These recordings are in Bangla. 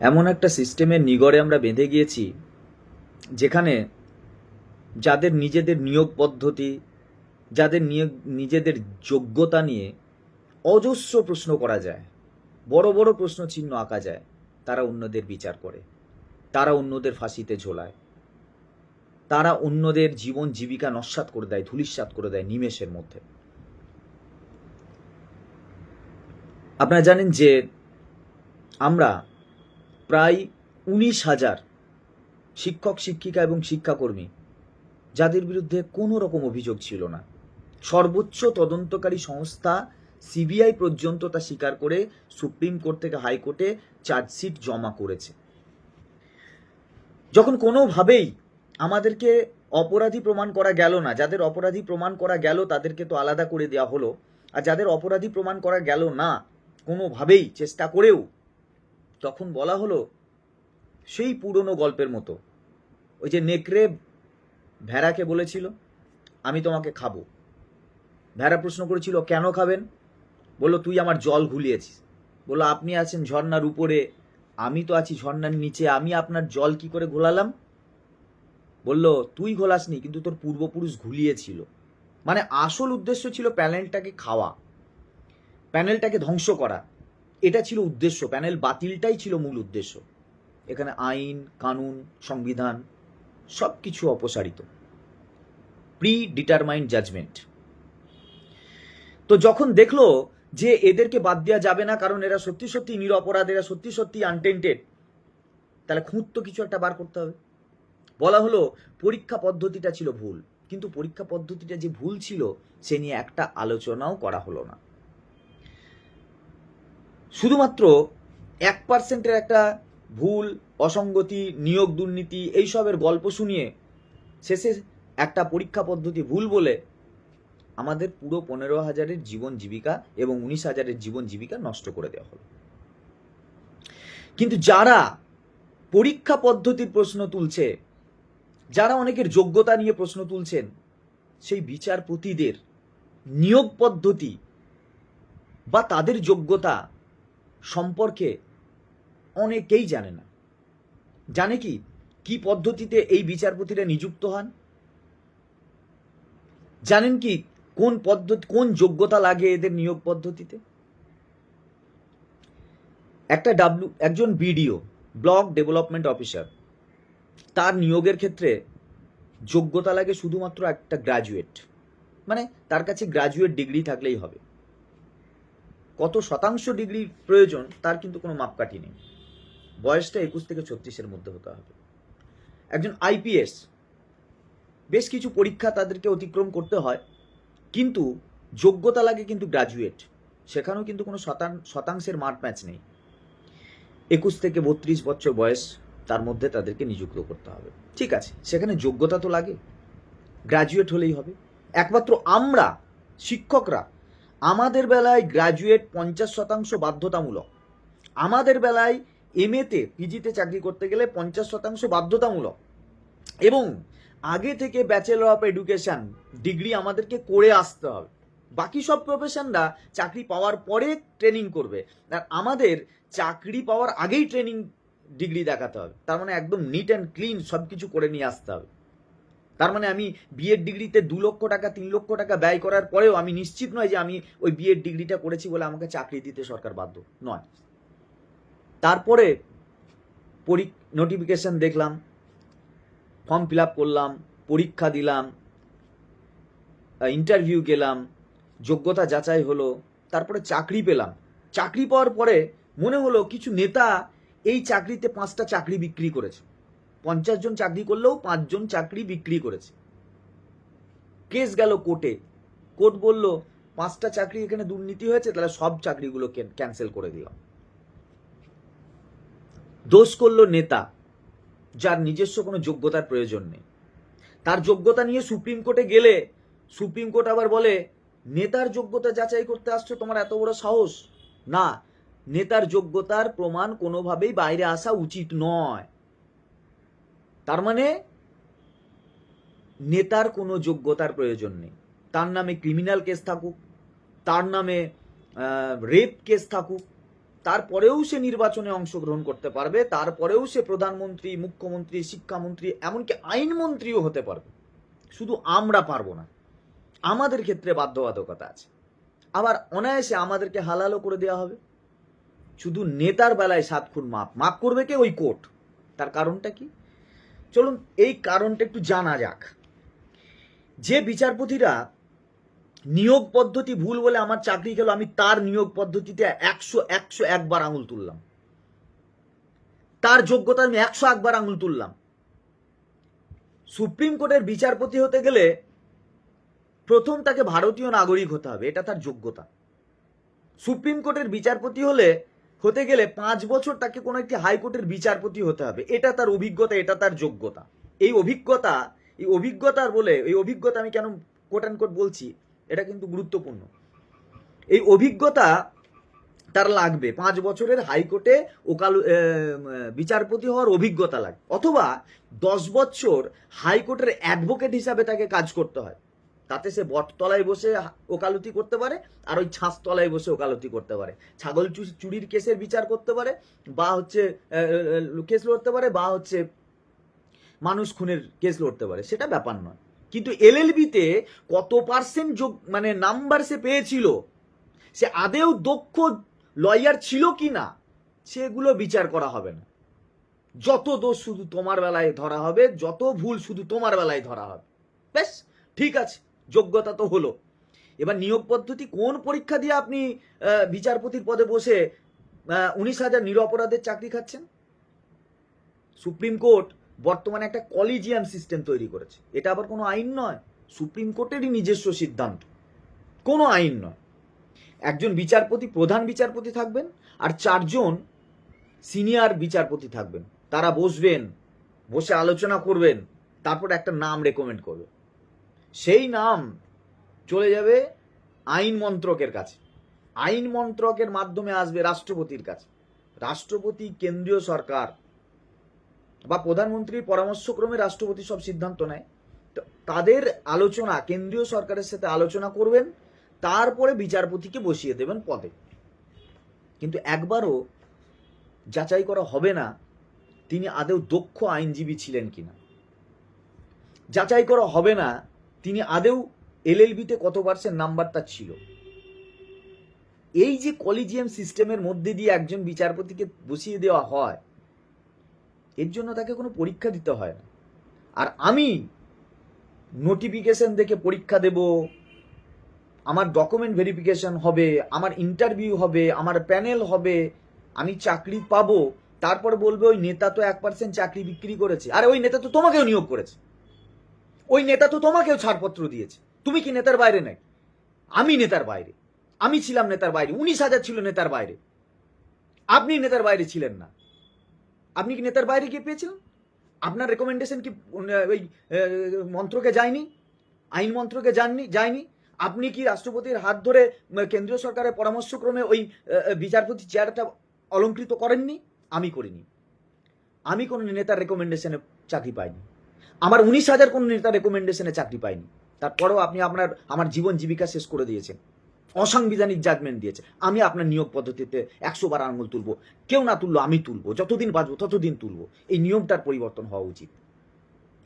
এমন একটা সিস্টেমের নিগড়ে আমরা বেঁধে গিয়েছি, যেখানে যাদের নিজেদের নিয়োগ পদ্ধতি, যাদের নিয়োগ, নিজেদের যোগ্যতা নিয়ে অজস্র প্রশ্ন করা যায়, বড় বড় প্রশ্ন চিহ্ন আঁকা যায়, তারা অন্যদের বিচার করে, তারা অন্যদের ফাঁসিতে ঝোলায়, তারা অন্যদের জীবন জীবিকা নস্বাত করে দেয় ধুলিস্বাত করে দেয় নিমেষের মধ্যে। আপনারা জানেন যে আমরা প্রায় উনিশ হাজার শিক্ষক, শিক্ষিকা এবং শিক্ষাকর্মী, যাদের বিরুদ্ধে কোনো রকম অভিযোগ ছিল না। সর্বোচ্চ তদন্তকারী সংস্থা সিবিআই পর্যন্ত তা স্বীকার করে সুপ্রিম কোর্ট থেকে হাইকোর্টে চার্জশিট জমা করেছে। যখন কোনোভাবেই আমাদেরকে অপরাধী প্রমাণ করা গেল না, যাদের অপরাধী প্রমাণ করা গেল তাদেরকে তো আলাদা করে দেওয়া হলো, আর যাদের অপরাধী প্রমাণ করা গেল না, কোনোভাবেই চেষ্টা করেও তখন বলা হলো সেই পুরনো গল্পের মতো। ওই যে নেকড়ে ভেড়াকে বলেছিল, আমি তোমাকে খাব। ভেড়া প্রশ্ন করেছিল, কেন খাবেন? বলল, তুই আমার জল ঘুলিয়েছিস। বলল, আপনি আছেন ঝর্ণার উপরে, আমি তো আছি ঝর্ণার নিচে, আমি আপনার জল কি করে ঘোলালাম? বলল, তুই ঘোলাসনি, কিন্তু তোর পূর্বপুরুষ ঘুলিয়েছিল। মানে আসল উদ্দেশ্য ছিল প্যানেলটাকে খাওয়া, প্যানেলটাকে ধ্বংস করা। এটা ছিল উদ্দেশ্য, প্যানেল বাতিলটাই ছিল মূল উদ্দেশ্য। এখানে আইন, কানুন, সংবিধান সব কিছু অপসারিত। প্রি ডিটারমাইন্ড জাজমেন্ট তো যখন দেখল যে এদেরকে বাদ দেওয়া যাবে না, কারণ এরা সত্যি সত্যি নিরপরাধ, এরা সত্যি সত্যি আনটেন্টেড তাহলে খুঁত তো কিছু একটা বার করতে হবে। বলা হলো পরীক্ষা পদ্ধতিটা ছিল ভুল, কিন্তু পরীক্ষা পদ্ধতিটা যে ভুল ছিল, সে নিয়ে একটা আলোচনাও করা হলো না। শুধুমাত্র এক পার্সেন্টের একটা ভুল, অসঙ্গতি, নিয়োগ দুর্নীতি এইসবের গল্প শুনিয়ে শেষে একটা পরীক্ষা পদ্ধতি ভুল বলে আমাদের পুরো পনেরো হাজারের জীবন জীবিকা এবং উনিশ হাজারের জীবন জীবিকা নষ্ট করে দেওয়া হলো। কিন্তু যারা পরীক্ষা পদ্ধতির প্রশ্ন তুলছে, যারা অনেকের যোগ্যতা নিয়ে প্রশ্ন তুলছেন, সেই বিচারপতিদের নিয়োগ পদ্ধতি বা তাদের যোগ্যতা সম্পর্কে অনেকেই জানে না। জানে কি? কি পদ্ধতিতে এই বিচারপতিরা নিযুক্ত হন? জানেন কি কোন পদ্ধতি, কোন যোগ্যতা লাগে এদের নিয়োগ পদ্ধতিতে? একটা ডাব্লু একজন বিডিও ব্লক ডেভেলপমেন্ট অফিসার তার নিয়োগের ক্ষেত্রে যোগ্যতা লাগে শুধুমাত্র একটা গ্রাজুয়েট মানে তার কাছে গ্রাজুয়েট ডিগ্রি থাকলেই হবে। কত শতাংশ ডিগ্রি প্রয়োজন, তার কিন্তু কোনো মাপকাঠি নেই। বয়সটা একুশ থেকে ছত্রিশের মধ্যে হতে হবে। একজন আইপিএস, বেশ কিছু পরীক্ষা তাদেরকে অতিক্রম করতে হয়, কিন্তু যোগ্যতা লাগে কিন্তু গ্রাজুয়েট সেখানেও কিন্তু কোনো শতাং, শতাংশের মাঠ ম্যাচ নেই। একুশ থেকে বত্রিশ বছর বয়স, তার মধ্যে তাদেরকে নিযুক্ত করতে হবে। ঠিক আছে, সেখানে যোগ্যতা তো লাগে গ্রাজুয়েট হলেই হবে। একমাত্র আমরা, শিক্ষকরা আমাদের বেলায় গ্রাজুয়েট পঞ্চাশ শতাংশ বাধ্যতামূলক। আমাদের বেলায় এমএতে পিজিতে চাকরি করতে গেলে পঞ্চাশ শতাংশ বাধ্যতামূলক। এবং আগে থেকে ব্যাচেলর অফ এডুকেশন ডিগ্রি আমাদেরকে করে আসতে হবে। বাকি সব প্রফেশনরা চাকরি পাওয়ার পরে ট্রেনিং করবে। আর আমাদের চাকরি পাওয়ার আগেই ট্রেনিং ডিগ্রি দেখাতে হবে। তার মানে একদম নিট অ্যান্ড ক্লিন সব কিছু করে নিয়ে আসতে হবে। তার মানে আমি বিএড ডিগ্রিতে দু লক্ষ টাকা, তিন লক্ষ টাকা ব্যয় করার পরেও আমি নিশ্চিত নয় যে আমি ওই বিএড ডিগ্রিটা করেছি বলে আমাকে চাকরি দিতে সরকার বাধ্য নয়। তারপরে পরি নোটিফিকেশন দেখলাম ফর্ম ফিল আপ করলাম, পরীক্ষা দিলাম ইন্টারভিউ গেলাম, যোগ্যতা যাচাই হলো, তারপরে চাকরি পেলাম। চাকরি পাওয়ার পরে মনে হলো কিছু নেতা এই চাকরিতে পাঁচটা চাকরি বিক্রি করেছে। পঞ্চাশ জন চাকরি করলেও পাঁচজন চাকরি বিক্রি করেছে। কেস গেল কোর্টে। কোর্ট বলল, পাঁচটা চাকরি এখানে দুর্নীতি হয়েছে, তাহলে সব চাকরিগুলো ক্যান্সেল করে দিলাম। দোষ করল নেতা, যার নিজস্ব কোনো যোগ্যতার প্রয়োজন নেই। তার যোগ্যতা নিয়ে সুপ্রিম কোর্টে গেলে, সুপ্রিম কোর্ট আবার বলে, নেতার যোগ্যতা যাচাই করতে আসছো, তোমার এত বড় সাহস? না, নেতার যোগ্যতার প্রমাণ কোনোভাবেই বাইরে আসা উচিত নয়। তার মানে নেতার কোনো যোগ্যতার প্রয়োজন নেই। তার নামে ক্রিমিনাল কেস থাকুক, তার নামে রেপ কেস থাকুক, তারপরেও সে নির্বাচনে অংশগ্রহণ করতে পারবে, তারপরেও সে প্রধানমন্ত্রী, মুখ্যমন্ত্রী, শিক্ষামন্ত্রী, এমনকি আইনমন্ত্রীও হতে পারবে। শুধু আমরা পারব না, আমাদের ক্ষেত্রে বাধ্যবাধকতা আছে। আবার অনায়াসে আমাদেরকে হালালও করে দেওয়া হবে। শুধু নেতার বেলায় সাত খুন মাপ মাপ করবে কে? ওই কোর্ট। তার কারণটা কি? চলুন এই কারণটা একটু জানা যাক। যে বিচারপতিরা নিয়োগ পদ্ধতি ভুল বলে আমার চাকরি গেল, আমি তার নিয়োগ পদ্ধতিতে একশো একশো একবার আঙুল তুললাম। তার যোগ্যতা আমি একশো একবার আঙুল তুললাম। সুপ্রিম কোর্টের বিচারপতি হতে গেলে প্রথম তাকে ভারতীয় নাগরিক হতে হবে, এটা তার যোগ্যতা। সুপ্রিম কোর্টের বিচারপতি হলে হতে গেলে পাঁচ বছর তাকে কোনো একটি হাইকোর্টের বিচারপতি হতে হবে। এটা তার অভিজ্ঞতা, এটা তার যোগ্যতা। এই অভিজ্ঞতা, এই অভিজ্ঞতার বলে, এই অভিজ্ঞতা আমি কেন কোট অ্যান্ড কোট বলছি, এটা কিন্তু গুরুত্বপূর্ণ। এই অভিজ্ঞতা তার লাগবে। পাঁচ বছরের হাইকোর্টে ওকাল বিচারপতি হওয়ার অভিজ্ঞতা লাগবে। অথবা দশ বছর হাইকোর্টের অ্যাডভোকেট হিসাবে তাকে কাজ করতে হয়। তাতে সে বটতলায় বসে ওকালতি করতে পারে, আর ওই ছাঁচতলায় বসে ওকালতি করতে পারে। ছাগল চুরির কেসের বিচার করতে পারে, বা হচ্ছে কেস লড়তে পারে, বা হচ্ছে মানুষ খুনের কেস লড়তে পারে। সেটা ব্যাপার নয়। কিন্তু এলএলবিতে কত পার্সেন্ট যোগ মানে নাম্বার সে পেয়েছিল? সে আদেও দক্ষ লয়ার ছিল কি না? সেগুলো বিচার করা হবে না। যত দোষ শুধু তোমার বেলায় ধরা হবে, যত ভুল শুধু তোমার বেলায় ধরা হবে। বেশ ঠিক আছে। যোগ্যতা তো হলো। এবার নিয়োগ পদ্ধতি কোন পরীক্ষা দিয়ে আপনি বিচারপতির পদে বসে উনিশ হাজার নিরপরাধের চাকরি খাচ্ছেন? সুপ্রিম কোর্ট বর্তমানে একটা কলিজিয়াম সিস্টেম তৈরি করেছে। এটা আবার কোনো আইন নয়, সুপ্রিম কোর্টেরই নিজস্ব সিদ্ধান্ত। কোনো আইন নয়। একজন বিচারপতি, প্রধান বিচারপতি থাকবেন আর চারজন সিনিয়র বিচারপতি থাকবেন। তারা বসবেন, বসে আলোচনা করবেন, তারপর একটা নাম রেকমেন্ড করবে সেই নাম চলে যাবে আইন মন্ত্রকের কাছে। আইন মন্ত্রকের মাধ্যমে আসবে রাষ্ট্রপতির কাছে। রাষ্ট্রপতি, কেন্দ্রীয় সরকার বা প্রধানমন্ত্রীর পরামর্শক্রমে রাষ্ট্রপতি সব সিদ্ধান্ত নেয়। তাদের আলোচনা, কেন্দ্রীয় সরকারের সাথে আলোচনা করবেন, তারপরে বিচারপতিকে বসিয়ে দেবেন পদে। কিন্তু একবারও যাচাই করা হবে না, তিনি আদৌ দক্ষ আইনজীবী ছিলেন কিনা। যাচাই করা হবে না তিনি আদৌ এলএলবিতে কত পার্সেন্ট নাম্বার তার ছিল? এই যে কলিজিয়াম সিস্টেমের মধ্যে দিয়ে একজন বিচারপতিকে বসিয়ে দেওয়া হয়, এর জন্য তাকে কোনো পরীক্ষা দিতে হয় না। আর আমি নোটিফিকেশন দেখে পরীক্ষা দেব, আমার ডকুমেন্ট ভেরিফিকেশন হবে, আমার ইন্টারভিউ হবে, আমার প্যানেল হবে, আমি চাকরি পাবো, তারপর বলবে ওই নেতা তো এক পার্সেন্ট চাকরি বিক্রি করেছে। আরে ওই নেতা তো তোমাকেও নিয়োগ করেছে। ওই নেতা তো তোমাকেও ছাড়পত্র দিয়েছে। তুমি কি নেতার বাইরে নাই? আমি নেতার বাইরে। আমি ছিলাম নেতার বাইরে। উনিশ হাজার ছিল নেতার বাইরে। আপনি নেতার বাইরে ছিলেন না। আপনি কি নেতার বাইরে গিয়ে পেয়েছিলেন? আপনার রেকমেন্ডেশন কি ওই মন্ত্রকে যায়নি? আইন মন্ত্রকে যাননি যায়নি? আপনি কি রাষ্ট্রপতির হাত ধরে কেন্দ্রীয় সরকারের পরামর্শক্রমে ওই বিচারপতি চেয়ারটা অলঙ্কৃত করেননি? আমি করিনি। আমি কোনো নেতার রেকমেন্ডেশনে চাকরি পাইনি। আমার উনিশ হাজার কোনো নেতার রেকমেন্ডেশনে চাকরি পাইনি তারপরেও আপনি আপনার, আমার জীবন জীবিকা শেষ করে দিয়েছেন। অসাংবিধানিক জাজমেন্ট দিয়েছে। আমি আপনার নিয়োগ পদ্ধতিতে একশো বার আঙুল তুলবো। কেউ না তুললো, আমি তুলবো। যতদিন বাঁচবো, ততদিন তুলবো। এই নিয়মটার পরিবর্তন হওয়া উচিত।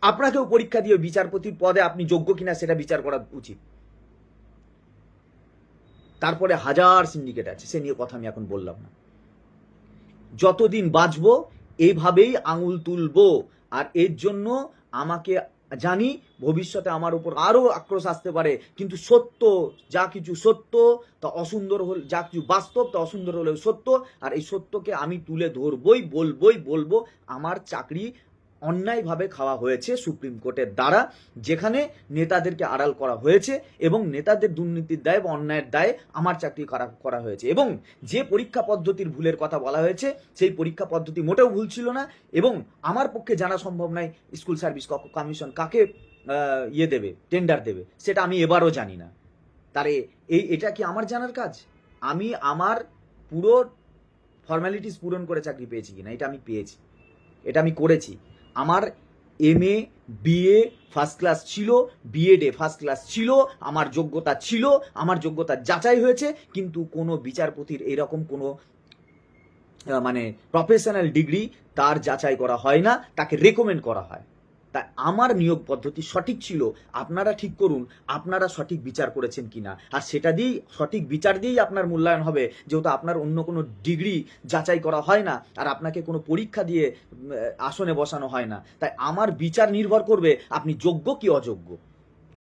আপনাকেও পরীক্ষা দিয়ে বিচারপতির পদে আপনি যোগ্য কিনা সেটা বিচার করা উচিত। তারপরে হাজার সিন্ডিকেট আছে, সে নিয়ে কথা আমি এখন বললাম না। যতদিন বাঁচবো এইভাবেই আঙুল তুলবো। আর এর জন্য আমাকে জানি ভবিষ্যতে আমার উপর আরও আক্রোশ আসতে পারে। কিন্তু সত্য, যা কিছু সত্য, তা অসুন্দর হল, যা কিছু বাস্তব, তা অসুন্দর হলেও সত্য। আর এই সত্যকে আমি তুলে ধরবই, বলবই, বলব, আমার চাকরি অন্যায়ভাবে খাওয়া হয়েছে সুপ্রিম কোর্টের দ্বারা, যেখানে নেতাদেরকে আড়াল করা হয়েছে এবং নেতাদের দুর্নীতির দায় বা অন্যায়ের দায়ে আমার চাকরি করা করা হয়েছে। এবং যে পরীক্ষা পদ্ধতির ভুলের কথা বলা হয়েছে, সেই পরীক্ষা পদ্ধতি মোটেও ভুল ছিল না এবং আমার পক্ষে জানা সম্ভব নয় স্কুল সার্ভিস কমিশন কাকে ইয়ে দেবে টেন্ডার দেবে, সেটা আমি এবারও জানি না। তারে এই, এটা কি আমার জানার কাজ? আমি আমার পুরো ফর্মালিটিস পূরণ করে চাকরি পেয়েছি কিনা, এটা আমি পেয়েছি, এটা আমি করেছি। আমার M A BA first class ছিল বিএডে ফার্স্ট ক্লাস ছিল, আমার যোগ্যতা ছিল, আমার যোগ্যতা যাচাই হয়েছে, কিন্তু কোনো বিচারপতির এরকম কোনো মানে প্রফেশনাল ডিগ্রি তার যাচাই করা হয় না, তাকে রেকমেন্ড করা হয়। তাই আমার নিয়োগ পদ্ধতি সঠিক ছিল, আপনারা ঠিক করুন, আপনারা সঠিক বিচার করেছেন কিনা। আর সেটা দিয়েই, সঠিক বিচার দিয়েই আপনার মূল্যায়ন হবে, যেহেতু আপনার অন্য কোনো ডিগ্রি যাচাই করা হয় না, আর আপনাকে কোনো পরীক্ষা দিয়ে আসনে বসানো হয় না। তাই আমার বিচার নির্ভর করবে, আপনি যোগ্য কি অযোগ্য।